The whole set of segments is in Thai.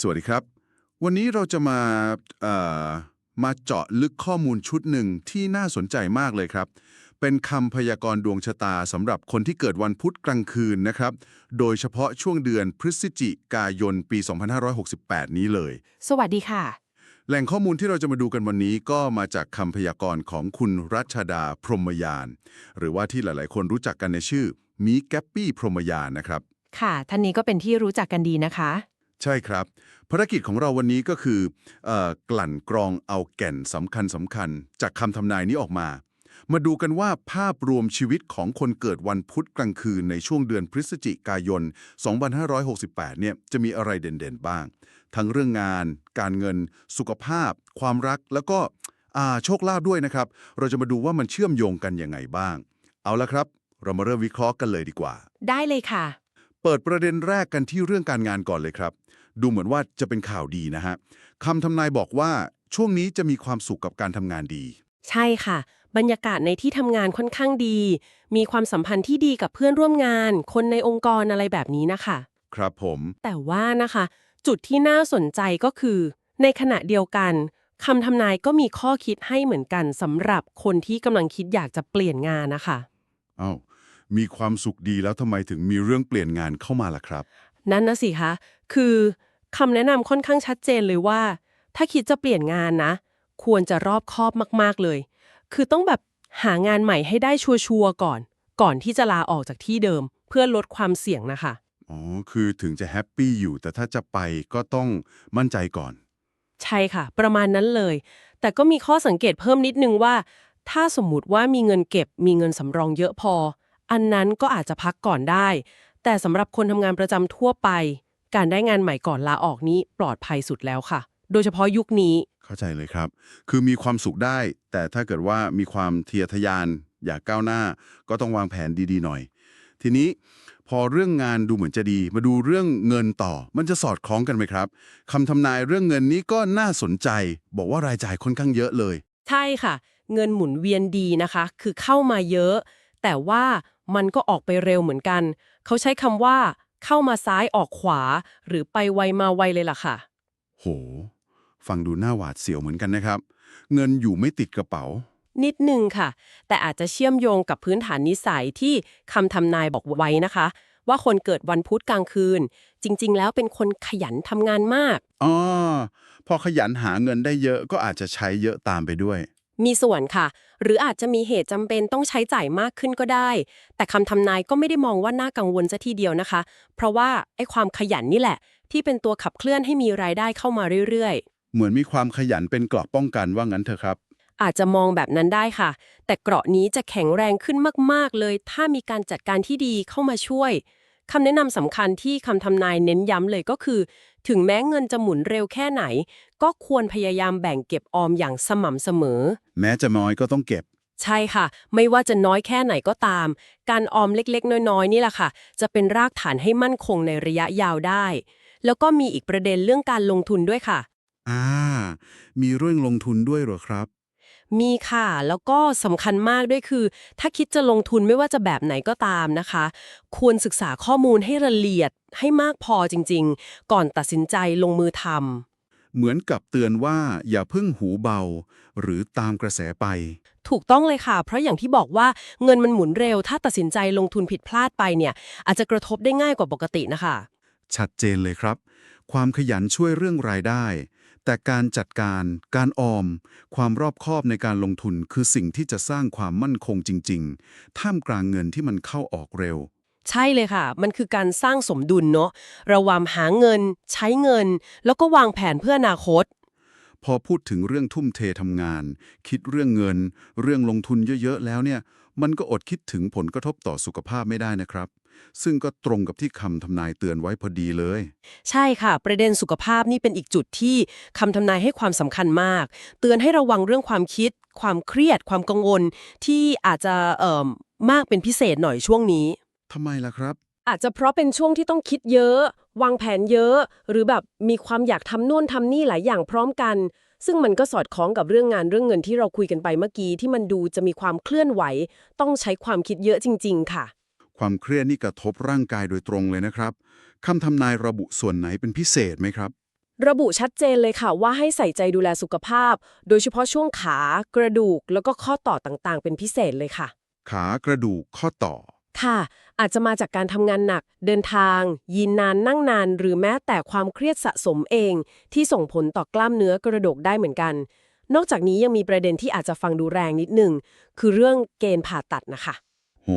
สวัสดีครับ วันนี้เราจะมาเอ่อมาเจาะลึกข้อมูลชุดหนึ่งที่น่าสนใจมากเลยครับ เป็นคำพยากรณ์ดวงชะตาสำหรับคนที่เกิดวันพุธกลางคืนนะครับ โดยเฉพาะช่วงเดือนพฤศจิกายนปี 2568 นี้เลย สวัสดีค่ะ แหล่งข้อมูลที่เราจะมาดูกันวันนี้ก็มาจากคำพยากรณ์ของคุณรัชดาพรหมยาน หรือว่าที่หลาย ๆ คนรู้จักกันในชื่อมีแกปปี้พรหมยานนะครับ ค่ะท่านนี้ก็เป็นที่รู้จักกันดีนะคะ ใช่ครับ ภารกิจของเราวันนี้ก็คือเออกลั่นกรองเอาแก่นสำคัญสำคัญ จากคำทำนายนี้ออกมา มาดูกันว่าภาพรวมชีวิตของคนเกิดวันพุธกลางคืนในช่วงเดือนพฤศจิกายน 2568 เนี่ยจะมีอะไรเด่นๆบ้าง ทั้งเรื่องงาน การเงิน สุขภาพ ความรักแล้วก็โชคลาภด้วยนะครับ เราจะมาดูว่ามันเชื่อมโยงกันยังไงบ้าง เอาละครับ เรามาเริ่มวิเคราะห์กันเลยดีกว่า ได้เลยค่ะ เปิดประเด็นแรกกันที่เรื่องการงานก่อนเลยครับ ดูเหมือนว่าจะเป็นข่าวดีนะฮะคำทำนายบอกว่าช่วงนี้จะมีความสุขกับการทำงานดี ใช่ค่ะ บรรยากาศในที่ทำงานค่อนข้างดี มีความสัมพันธ์ที่ดีกับเพื่อนร่วมงาน คนในองค์กรอะไรแบบนี้นะคะ ครับผม แต่ว่านะคะ จุดที่น่าสนใจก็คือ ในขณะเดียวกันคำทำนายก็มีข้อคิดให้เหมือนกันสำหรับคนที่กำลังคิดอยากจะเปลี่ยนงานนะคะเอ้า มีความสุขดีแล้วทำไมถึงมีเรื่องเปลี่ยนงานเข้ามาล่ะครับ นั่นนะสิคะคือคำแนะนำค่อนข้างชัดเจนเลยว่า ถ้าคิดจะเปลี่ยนงานนะ ควรจะรอบคอบมากๆเลย คือต้องแบบหางานใหม่ให้ได้ชัวร์ๆก่อน ก่อนที่จะลาออกจากที่เดิม เพื่อลดความเสี่ยงนะคะ อ๋อ คือถึงจะแฮปปี้อยู่แต่ถ้าจะไปก็ต้องมั่นใจก่อน ใช่ค่ะ ประมาณนั้นเลย แต่ก็มีข้อสังเกตเพิ่มนิดนึงว่า ถ้าสมมุติว่ามีเงินเก็บมีเงินสำรองเยอะพอ อันนั้นก็อาจจะพักก่อนได้ แต่สำหรับคนทำงานประจำทั่วไป การได้งานใหม่ก่อนลาออกนี้ปลอดภัยสุดแล้วค่ะ โดยเฉพาะยุคนี้ เข้าใจเลยครับ คือมีความสุขได้ แต่ถ้าเกิดว่ามีความเทียทะยาน อยากก้าวหน้า ก็ต้องวางแผนดีๆหน่อย ทีนี้พอเรื่องงานดูเหมือนจะดี มาดูเรื่องเงินต่อ มันจะสอดคล้องกันไหมครับคำทำนายเรื่องเงินนี้ก็น่าสนใจ บอกว่ารายจ่ายค่อนข้างเยอะเลย ใช่ค่ะ เงินหมุนเวียนดีนะคะ คือเข้ามาเยอะ แต่ว่า มันก็ออกไปเร็วเหมือนกัน เขาใช้คำว่า เข้ามาซ้ายออกขวา หรือไปไวมาไวเลยล่ะค่ะ โห ฟังดูน่าหวาดเสียวเหมือนกันนะครับ เงินอยู่ไม่ติดกระเป๋า นิดนึงค่ะ แต่อาจจะเชื่อมโยงกับพื้นฐานนิสัยที่คำทำนายบอกไว้นะคะ ว่าคนเกิดวันพุธกลางคืน จริง ๆ แล้วเป็นคนขยันทำงานมากอ๋อพอขยันหาเงินได้เยอะก็อาจจะใช้เยอะตามไปด้วย มีส่วนค่ะ หรืออาจจะมีเหตุจำเป็นต้องใช้จ่ายมากขึ้นก็ได้ แต่คำทำนายก็ไม่ได้มองว่าน่ากังวลซะทีเดียวนะคะ เพราะว่าไอ้ความขยันนี่แหละ ที่เป็นตัวขับเคลื่อนให้มีรายได้เข้ามาเรื่อยๆ เหมือนมีความขยันเป็นเกราะป้องกันว่างั้นเถอะครับ อาจจะมองแบบนั้นได้ค่ะ แต่เกราะนี้จะแข็งแรงขึ้นมากๆเลย ถ้ามีการจัดการที่ดีเข้ามาช่วยคำแนะนำสำคัญที่คำทำนายเน้นย้ำเลยก็คือ ถึงแม้เงินจะหมุนเร็วแค่ไหน ก็ควรพยายามแบ่งเก็บออมอย่างสม่ำเสมอ แม้จะน้อยก็ต้องเก็บ ใช่ค่ะ ไม่ว่าจะน้อยแค่ไหนก็ตาม การออมเล็กๆ น้อยๆ นี่แหละค่ะ จะเป็นรากฐานให้มั่นคงในระยะยาวได้ แล้วก็มีอีกประเด็นเรื่องการลงทุนด้วยค่ะ อ่า มีเรื่องลงทุนด้วยเหรอครับ มีค่ะ แล้วก็สำคัญมากด้วยคือ ถ้าคิดจะลงทุนไม่ว่าจะแบบไหนก็ตามนะคะ ควรศึกษาข้อมูลให้ละเอียดให้มากพอจริง ๆ ก่อนตัดสินใจลงมือทำ เหมือนกับเตือนว่าอย่าเพิ่งหูเบา หรือตามกระแสไป ถูกต้องเลยค่ะ เพราะอย่างที่บอกว่าเงินมันหมุนเร็ว ถ้าตัดสินใจลงทุนผิดพลาดไปเนี่ย อาจจะกระทบได้ง่ายกว่าปกตินะคะ ชัดเจนเลยครับ ความขยันช่วยเรื่องรายได้ แต่การจัดการ การออม ความรอบคอบในการลงทุนคือสิ่งที่จะสร้างความมั่นคงจริง ๆ ท่ามกลางเงินที่มันเข้าออกเร็ว ใช่เลยค่ะ มันคือการสร้างสมดุลเนาะระหว่างหาเงิน ใช้เงิน แล้วก็วางแผนเพื่ออนาคต พอพูดถึงเรื่องทุ่มเททำงาน คิดเรื่องเงิน เรื่องลงทุนเยอะๆแล้วเนี่ย มันก็อดคิดถึงผลกระทบต่อสุขภาพไม่ได้นะครับ ซึ่งก็ตรงกับที่คำทำนายเตือนไว้พอดีเลย ใช่ค่ะ ประเด็นสุขภาพนี่เป็นอีกจุดที่คำทำนายให้ความสำคัญมาก เตือนให้ระวังเรื่องความคิด ความเครียด ความกังวล ที่อาจจะเอ่อมากเป็นพิเศษหน่อยช่วงนี้ ทำไมล่ะครับ อาจจะเพราะเป็นช่วงที่ต้องคิดเยอะ วางแผนเยอะ หรือแบบมีความอยากทำนู่นทำนี่หลายอย่างพร้อมกัน ซึ่งมันก็สอดคล้องกับเรื่องงานเรื่องเงินที่เราคุยกันไปเมื่อกี้ที่มันดูจะมีความเคลื่อนไหว ต้องใช้ความคิดเยอะจริง ๆ ค่ะ ความเครียดนี่กระทบร่างกายโดยตรงเลยนะครับคำทำนายระบุส่วนไหนเป็นพิเศษไหมครับ ระบุชัดเจนเลยค่ะว่าให้ใส่ใจดูแลสุขภาพ โดยเฉพาะช่วงขา กระดูก แล้วก็ข้อต่อต่างๆ เป็นพิเศษเลยค่ะ ขากระดูกข้อต่อ ค่ะ อาจจะมาจากการทำงานหนัก เดินทางยืนนานนั่งนาน หรือแม้แต่ความเครียดสะสมเอง ที่ส่งผลต่อกล้ามเนื้อกระดูกได้เหมือนกัน นอกจากนี้ยังมีประเด็นที่อาจจะฟังดูแรงนิดหนึ่งคือเรื่องเกณฑ์ผ่าตัดนะคะ โห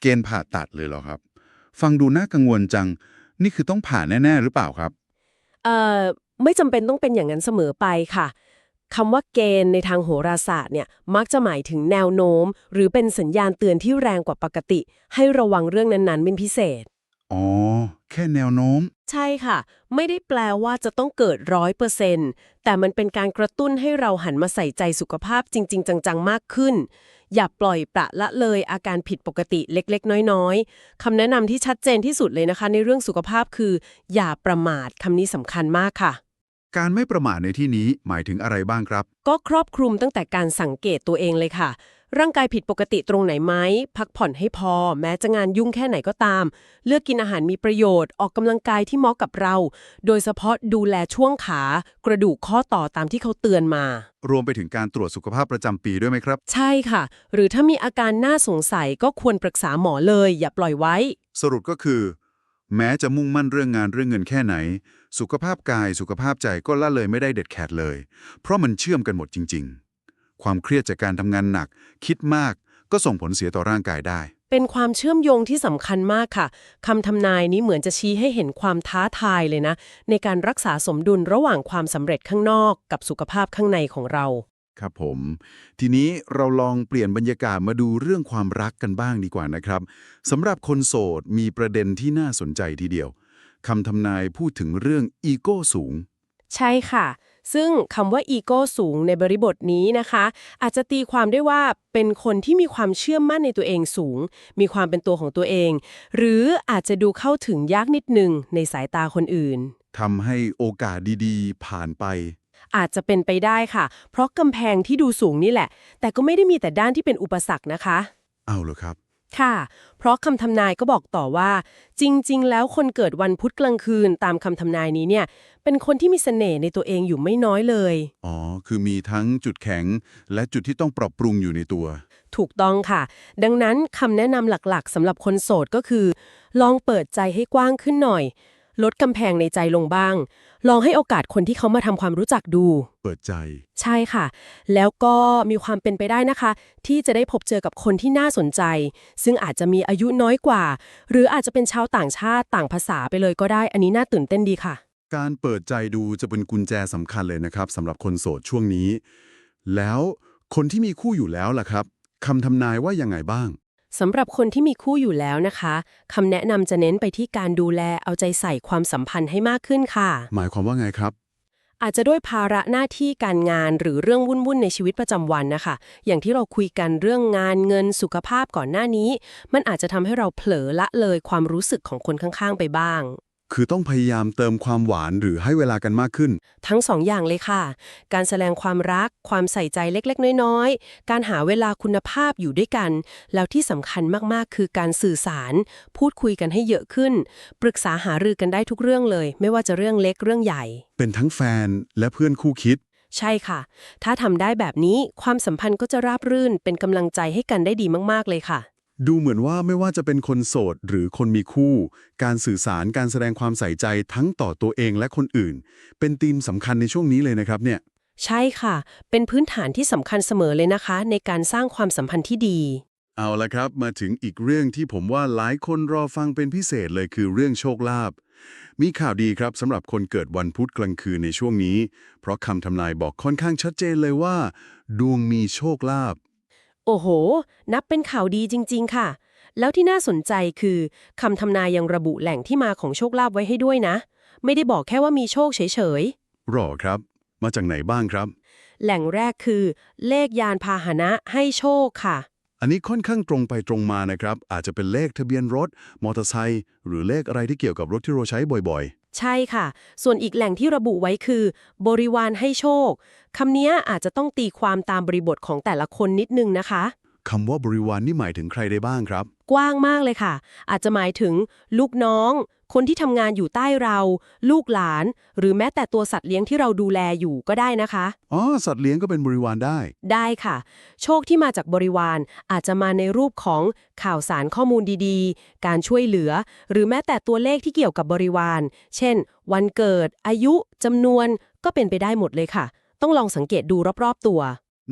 เกณฑ์ผ่าตัดเลยเหรอครับ ฟังดูน่ากังวลจัง นี่คือต้องผ่าแน่ ๆ หรือเปล่าครับ เอ่อ ไม่จำเป็นต้องเป็นอย่างนั้นเสมอไปค่ะ คำว่าเกณฑ์ในทางโหราศาสตร์เนี่ยมักจะหมายถึงแนวโน้ม หรือเป็นสัญญาณเตือนที่แรงกว่าปกติ ให้ระวังเรื่องนั้นๆเป็นพิเศษ อ๋อ แค่แนวโน้ม ใช่ค่ะ ไม่ได้แปลว่าจะต้องเกิดร้อยเปอร์เซนต์แต่มันเป็นการกระตุ้นให้เราหันมาใส่ใจสุขภาพจริง ๆ จังๆ มากขึ้น อย่าปล่อยปละละเลยอาการผิดปกติเล็กๆ น้อยๆคำแนะนำที่ชัดเจนที่สุดเลยนะคะ ในเรื่องสุขภาพคือ อย่าประมาทคำนี้สำคัญมากค่ะ การไม่ประมาทในที่นี้หมายถึงอะไรบ้างครับ ก็ครอบคลุมตั้งแต่การสังเกตตัวเองเลยค่ะ ร่างกายผิดปกติตรงไหนไหม พักผ่อนให้พอ แม้จะงานยุ่งแค่ไหนก็ตาม เลือกกินอาหารมีประโยชน์ ออกกำลังกายที่เหมาะกับเรา โดยเฉพาะดูแลช่วงขา กระดูกข้อต่อตามที่เขาเตือนมา รวมไปถึงการตรวจสุขภาพประจำปีด้วยไหมครับ ใช่ค่ะ หรือถ้ามีอาการน่าสงสัยก็ควรปรึกษาหมอเลย อย่าปล่อยไว้ สรุปก็คือ แม้จะมุ่งมั่นเรื่องงานเรื่องเงินแค่ไหน สุขภาพกายสุขภาพใจก็ละเลยไม่ได้เด็ดขาดเลย เพราะมันเชื่อมกันหมดจริง ๆ ความเครียดจากการทำงานหนัก คิดมากก็ส่งผลเสียต่อร่างกายได้ เป็นความเชื่อมโยงที่สำคัญมากค่ะคำทำนายนี้เหมือนจะชี้ให้เห็นความท้าทายเลยนะ ในการรักษาสมดุลระหว่างความสำเร็จข้างนอกกับสุขภาพข้างในของเรา ครับผม ทีนี้เราลองเปลี่ยนบรรยากาศมาดูเรื่องความรักกันบ้างดีกว่านะครับสำหรับคนโสดมีประเด็นที่น่าสนใจทีเดียวคำทำนายพูดถึงเรื่องอีโก้สูง ใช่ค่ะ ซึ่งคำว่าอีโก้สูงในบริบทนี้นะคะ อาจจะตีความได้ว่าเป็นคนที่มีความเชื่อมั่นในตัวเองสูง มีความเป็นตัวของตัวเอง หรืออาจจะดูเข้าถึงยากนิดนึงในสายตาคนอื่นทำให้โอกาสดีๆ ผ่านไป อาจจะเป็นไปได้ค่ะ เพราะกำแพงที่ดูสูงนี่แหละ แต่ก็ไม่ได้มีแต่ด้านที่เป็นอุปสรรคนะคะ เอาเหรอครับ ค่ะ เพราะคำทำนายก็บอกต่อว่า จริง ๆ แล้วคนเกิดวันพุธกลางคืนตามคำทำนายนี้เนี่ย เป็นคนที่มีเสน่ห์ในตัวเองอยู่ไม่น้อยเลย อ๋อ คือมีทั้งจุดแข็ง และจุดที่ต้องปรับปรุงอยู่ในตัว ถูกต้องค่ะ ดังนั้นคำแนะนำหลักๆสำหรับคนโสดก็คือ ลองเปิดใจให้กว้างขึ้นหน่อย ลดกำแพงในใจลงบ้าง ลองให้โอกาสคนที่เขามาทำความรู้จักดู เปิดใจ ใช่ค่ะ แล้วก็มีความเป็นไปได้นะคะ ที่จะได้พบเจอกับคนที่น่าสนใจ ซึ่งอาจจะมีอายุน้อยกว่า หรืออาจจะเป็นชาวต่างชาติต่างภาษาไปเลยก็ได้ อันนี้น่าตื่นเต้นดีค่ะ การเปิดใจดูจะเป็นกุญแจสำคัญเลยนะครับสำหรับคนโสดช่วงนี้ แล้วคนที่มีคู่อยู่แล้วล่ะครับคำทำนายว่ายังไงบ้าง สำหรับคนที่มีคู่อยู่แล้วนะคะคำแนะนำจะเน้นไปที่การดูแลเอาใจใส่ความสัมพันธ์ให้มากขึ้นค่ะ หมายความว่าไงครับ อาจจะด้วยภาระหน้าที่การงานหรือเรื่องวุ่นๆในชีวิตประจำวันนะคะ อย่างที่เราคุยกันเรื่องงานเงินสุขภาพก่อนหน้านี้ มันอาจจะทำให้เราเผลอละเลยความรู้สึกของคนข้างๆ ไปบ้าง คือต้องพยายามเติมความหวานหรือให้เวลากันมากขึ้น ทั้งสองอย่างเลยค่ะ การแสดงความรัก ความใส่ใจเล็กๆ น้อยๆ การหาเวลาคุณภาพอยู่ด้วยกัน แล้วที่สำคัญมากๆ คือการสื่อสาร พูดคุยกันให้เยอะขึ้น ปรึกษาหารือกันได้ทุกเรื่องเลย ไม่ว่าจะเรื่องเล็กเรื่องใหญ่ เป็นทั้งแฟนและเพื่อนคู่คิด ใช่ค่ะ ถ้าทำได้แบบนี้ความสัมพันธ์ก็จะราบรื่น เป็นกำลังใจให้กันได้ดีมากๆเลยค่ะ ดูเหมือนว่าไม่ว่าจะเป็นคนโสดหรือคนมีคู่ การสื่อสารการแสดงความใส่ใจทั้งต่อตัวเองและคนอื่น เป็นธีมสำคัญในช่วงนี้เลยนะครับเนี่ย ใช่ค่ะ เป็นพื้นฐานที่สำคัญเสมอเลยนะคะ ในการสร้างความสัมพันธ์ที่ดี เอาละครับ มาถึงอีกเรื่องที่ผมว่าหลายคนรอฟังเป็นพิเศษเลยคือเรื่องโชคลาภมีข่าวดีครับสำหรับคนเกิดวันพุธกลางคืนในช่วงนี้ เพราะคำทำนายบอกค่อนข้างชัดเจนเลยว่า ดวงมีโชคลาภ โอ้โห นับเป็นข่าวดีจริง ๆ ค่ะ แล้วที่น่าสนใจคือคำทำนายยังระบุแหล่งที่มาของโชคลาภไว้ให้ด้วยนะ ไม่ได้บอกแค่ว่ามีโชคเฉยรอครับ มาจากไหนบ้างครับๆแหล่งแรกคือ เลขยานพาหนะให้โชคค่ะ อันนี้ค่อนข้างตรงไปตรงมานะครับ อาจจะเป็นเลขทะเบียนรถ มอเตอร์ไซค์หรือเลขอะไรที่เกี่ยวกับรถที่เราใช้บ่อย ใช่ค่ะ ส่วนอีกแหล่งที่ระบุไว้คือ บริวารให้โชคคำนี้อาจจะต้องตีความตามบริบทของแต่ละคนนิดนึงนะคะ คำว่าบริวารนี่หมายถึงใครได้บ้างครับ กว้างมากเลยค่ะ อาจจะหมายถึงลูกน้อง คนที่ทำงานอยู่ใต้เรา ลูกหลาน หรือแม้แต่ตัวสัตว์เลี้ยงที่เราดูแลอยู่ก็ได้นะคะ อ๋อ สัตว์เลี้ยงก็เป็นบริวารได้ ได้ค่ะ โชคที่มาจากบริวารอาจจะมาในรูปของข่าวสารข้อมูลดีๆ การช่วยเหลือ หรือแม้แต่ตัวเลขที่เกี่ยวกับบริวาร เช่น วันเกิด อายุจำนวน ก็เป็นไปได้หมดเลยค่ะ ต้องลองสังเกตดูรอบๆตัว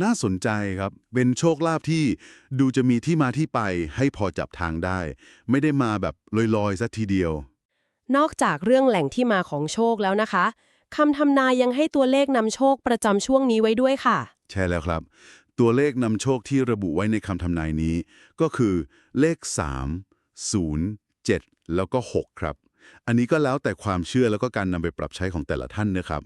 น่าสนใจครับ เป็นโชคลาภที่ดูจะมีที่มาที่ไปให้พอจับทางได้ ไม่ได้มาแบบลอยๆสัทีเดียว นอกจากเรื่องแหล่งที่มาของโชคแล้วนะคะคำทำนายยังให้ตัวเลขนำโชคประจำช่วงนี้ไว้ด้วยค่ะ ใช่แล้วครับ ตัวเลขนำโชคที่ระบุไว้ในคำทำนายนี้ ก็คือเลข 3 0 7 แล้วก็ 6 ครับ อันนี้ก็แล้วแต่ความเชื่อแล้วก็การนำไปปรับใช้ของแต่ละท่านนะครับ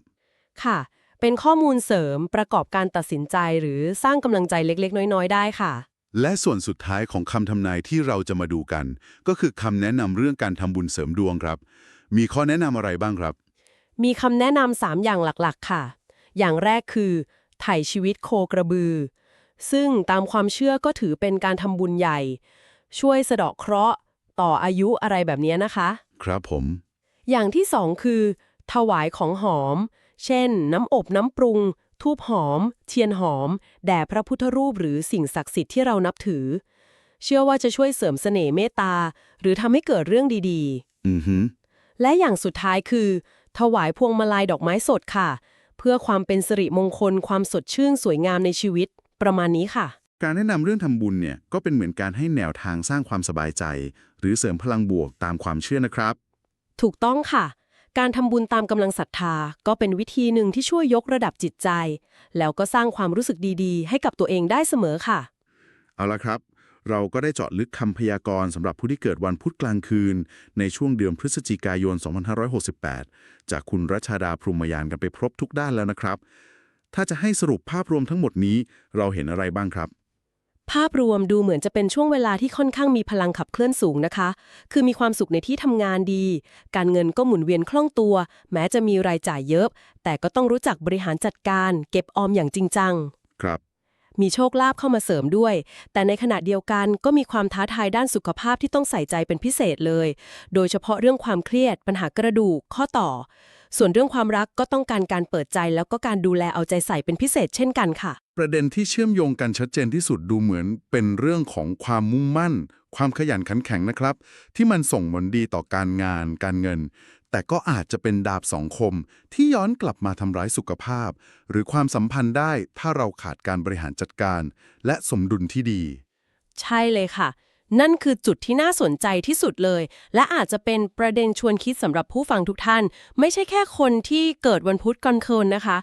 ค่ะ เป็นข้อมูลเสริมประกอบการตัดสินใจหรือสร้างกำลังใจเล็กๆ น้อย ๆ ได้ค่ะ และส่วนสุดท้ายของคำทำนายที่เราจะมาดูกัน ก็คือคำแนะนำเรื่องการทำบุญเสริมดวงครับ มีข้อแนะนำอะไรบ้างครับ มีคำแนะนำสามอย่างหลักๆ ค่ะ อย่างแรกคือไถ่ชีวิตโคกระบือ ซึ่งตามความเชื่อก็ถือเป็นการทำบุญใหญ่ ช่วยสะเดาะเคราะห์ ต่ออายุอะไรแบบนี้นะคะ ครับผม อย่างที่สองคือ ถวายของหอม เช่น น้ำอบน้ำปรุง ทูบหอม เทียนหอม แด่พระพุทธรูปหรือสิ่งศักดิ์สิทธิ์ที่เรานับถือ เชื่อว่าจะช่วยเสริมเสน่ห์เมตตา หรือทำให้เกิดเรื่องดีๆ อือฮึและอย่างสุดท้ายคือ ถวายพวงมาลัยดอกไม้สดค่ะ เพื่อความเป็นสิริมงคลความสดชื่นสวยงามในชีวิต ประมาณนี้ค่ะ การแนะนำเรื่องทำบุญเนี่ยก็เป็นเหมือนการให้แนวทางสร้างความสบายใจ หรือเสริมพลังบวกตามความเชื่อนะครับ ถูกต้องค่ะ การทำบุญตามกำลังศรัทธาก็เป็นวิธีหนึ่งที่ช่วยยกระดับจิตใจ แล้วก็สร้างความรู้สึกดีๆ ให้กับตัวเองได้เสมอค่ะ เอาละครับ เราก็ได้เจาะลึกคำพยากรณ์สำหรับผู้ที่เกิดวันพุธกลางคืน ในช่วงเดือนพฤศจิกายน 2568 จากคุณรัชาดาพรหมยานกันไปครบทุกด้านแล้วนะครับ ถ้าจะให้สรุปภาพรวมทั้งหมดนี้เราเห็นอะไรบ้างครับ ภาพรวมดูเหมือนจะเป็นช่วงเวลาที่ค่อนข้างมีพลังขับเคลื่อนสูงนะคะ คือมีความสุขในที่ทำงานดี การเงินก็หมุนเวียนคล่องตัว แม้จะมีรายจ่ายเยอะ แต่ก็ต้องรู้จักบริหารจัดการ เก็บออมอย่างจริงจัง ครับ มีโชคลาภเข้ามาเสริมด้วย แต่ในขณะเดียวกันก็มีความท้าทายด้านสุขภาพที่ต้องใส่ใจเป็นพิเศษเลย โดยเฉพาะเรื่องความเครียด ปัญหากระดูก ข้อต่อ ส่วนเรื่องความรักก็ต้องการการเปิดใจแล้วก็การดูแลเอาใจใส่เป็นพิเศษเช่นกันค่ะ ประเด็นที่เชื่อมโยงกันชัดเจนที่สุดดูเหมือนเป็นเรื่องของความมุ่งมั่น ความขยันขันแข็งนะครับ ที่มันส่งผลดีต่อการงาน การเงิน แต่ก็อาจจะเป็นดาบสองคม ที่ย้อนกลับมาทำร้ายสุขภาพ หรือความสัมพันธ์ได้ถ้าเราขาดการบริหารจัดการ และสมดุลที่ดี ใช่เลยค่ะ นั่นคือจุดที่น่าสนใจที่สุดเลย และอาจจะเป็นประเด็นชวนคิดสำหรับผู้ฟังทุกท่าน ไม่ใช่แค่คนที่เกิดวันพุธกลางคืนนะคะ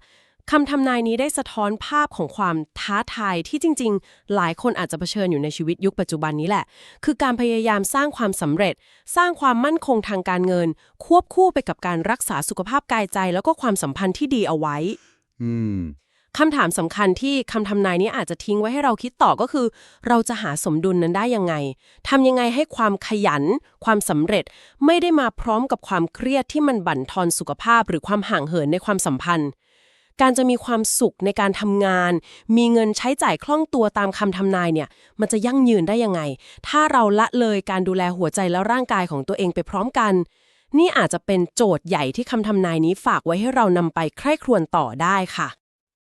คำทำนายนี้ได้สะท้อนภาพของความท้าทายที่จริง ๆ หลายคนอาจจะเผชิญอยู่ในชีวิตยุคปัจจุบันนี้แหละ คือการพยายามสร้างความสำเร็จ สร้างความมั่นคงทางการเงิน ควบคู่ไปกับการรักษาสุขภาพกายใจ แล้วก็ความสัมพันธ์ที่ดีเอาไว้ อืมคำถามสำคัญที่คำทำนายนี้อาจจะทิ้งไว้ให้เราคิดต่อก็คือ เราจะหาสมดุลนั้นได้ยังไงทำยังไงให้ความขยัน ความสำเร็จไม่ได้มาพร้อมกับความเครียดที่มันบั่นทอนสุขภาพ หรือความห่างเหินในความสัมพันธ์ การจะมีความสุขในการทำงาน มีเงินใช้จ่ายคล่องตัวตามคำทำนายเนี่ย มันจะยั่งยืนได้ยังไง ถ้าเราละเลยการดูแลหัวใจและร่างกายของตัวเองไปพร้อมกัน นี่อาจจะเป็นโจทย์ใหญ่ที่คำทำนายนี้ฝากไว้ให้เรานำไปใคร่ครวญต่อได้ค่ะ